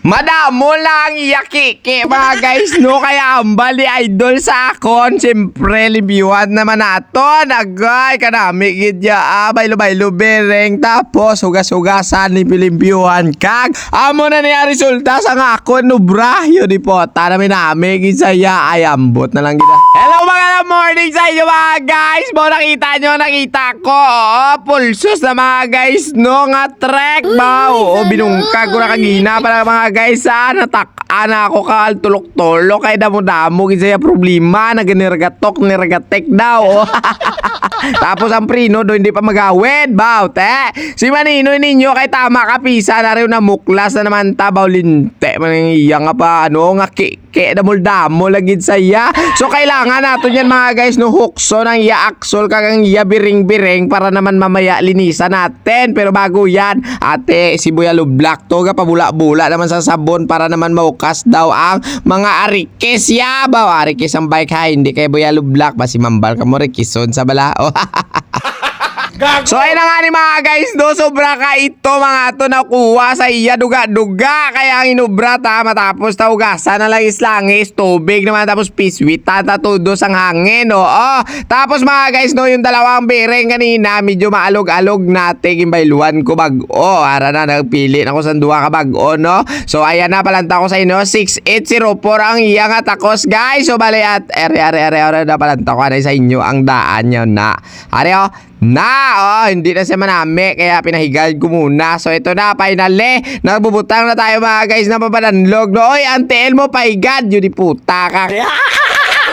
Madamo lang yakiki mga guys no kaya ang bali idol sa akon siyempre reviewan naman naton agay kanami gid ya ah, baylo baylo bereng tapos hugas-hugasan ni pilimpiuhan kag amo na niya resulta sa akon no bra yun di po. Tanami nami gid saya ay ambot na lang gid. Hello mga morning sa inyo mga guys? Mo nakita nyo nakita ko oh, pulsos na mga guys no? Nga trek ba? Oo binungkag ko na kagina para mga guys sa natak ana ako ka tulok-tulok kay damo-damo gid saya problema? Na ganirgatok nirgatek daw. Tapos ang prino do hindi pa magawid baw te. Si Manino ninyo kay tama ka pisa na rin na muklas na naman tabaw linte man iya nga pa ano nga kike damol damo lagid sa iya. So kailangan nato yan mga guys no? Hukso ng iya aksol kagang iya biring-biring para naman mamaya linisan natin. Pero bago yan ate si Buya Black to ga pabula-bula naman sa sabon para naman maukas daw ang mga arikes ya baw arikes ang bike ha? Hindi kay Buya Black basi mambal ka mo rikison sa bala. So ayun na nga ni mga guys do sobra ka ito mga to nakuha sa iya. Duga-duga kaya ang inubra ta matapos ta ugasan na lang islangis tubig naman. Tapos piswit tatatudos ang hangin oo tapos mga guys no? Yung dalawang bearing kanina medyo maalog-alog natin gimbailuan ko bag-o. Ara na nagpili na ko sa duha ka bag-o no? So ayan na palanta ko sa inyo. 6804 ang iya nga takos guys. So bali at ere ere ere ere na palanta ko na sa inyo ang daan nyo na. Are oh na, oh, hindi na siya manami, kaya pinahigad ko muna. So, ito na, finally, nagbubutang na tayo mga guys na papadanlog. No, oy, ang TL mo, paigad, yun di puta ka.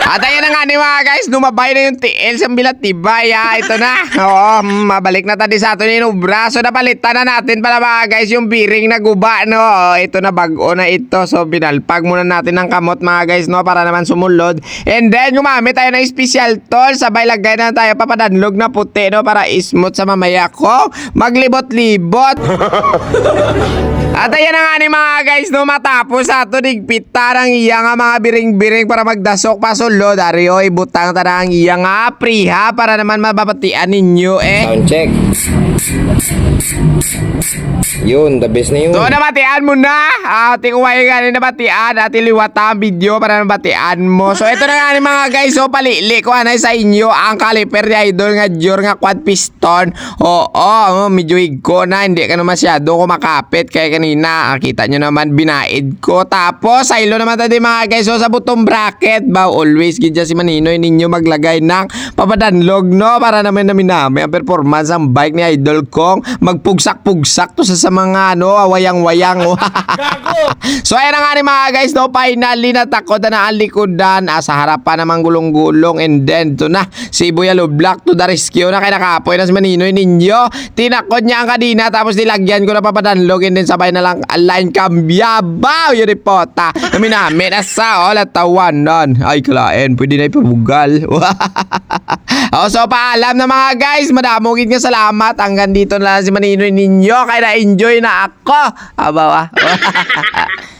At ayan na nga ni mga guys, lumabay na yung TL sa bilat tibay ha. Ito na. Oo, mabalik na tayo sa ato yung braso. Napalitan na natin pala mga guys yung bearing na guba no. Ito na bago na ito. So binalpag muna natin ng kamot mga guys no para naman sumulod. And then gumamit tayo ng special tool. Sabay lagay na tayo papadanlog na puti no para smooth sa mamaya ko. Maglibot-libot. At ayan na nga ni mga guys no matapos ato digpita ng iya nga mga biring-biring para magdasok pa sulod Dario ibutang ta na ang iya nga priha para naman mababatian ninyo eh. Sound check. Yun, the best na yun. So nabatian mo na. Ati kumain ka na nabatian Ati liwata ang video para nabatian mo. So ito na nga ni mga guys So palili ko anay sa inyo. Ang caliper ni Idol nga Jor nga quad piston. Oo oh, medyo higko na. Hindi ka na masyado kumakapit Kaya kanina. Ah, kita nyo naman binaid ko. Tapos silo naman tayo mga guys So sa butong bracket. Ba Always gidya si Maninoy. Ninyo maglagay ng papadanlog no? Para naman namin namin ang performance ang bike ni Idol kong. Magpugsak-pugsak to sa, sa mga ano wayang-wayang oh. So ayan na nga ni mga guys no? Finally natakot na ang likodan ah, Sa harapan namang gulong-gulong. And then to na Si Buya Black to the rescue na kaya nakapoy na si Maninoy. Ninyo Tinakot niya ang kadina Tapos nilagyan ko na papadanlog And then sabay na lang align cambia Baw yun ipota namin na sa oh latawanan. Ay kalain pwede na ipabugal. Oh, So paalam na mga guys. Madamogin nga salamat. Hanggang dito na lang si Maninoy ninyo. Kaya na-enjoy na ako. Abaw ah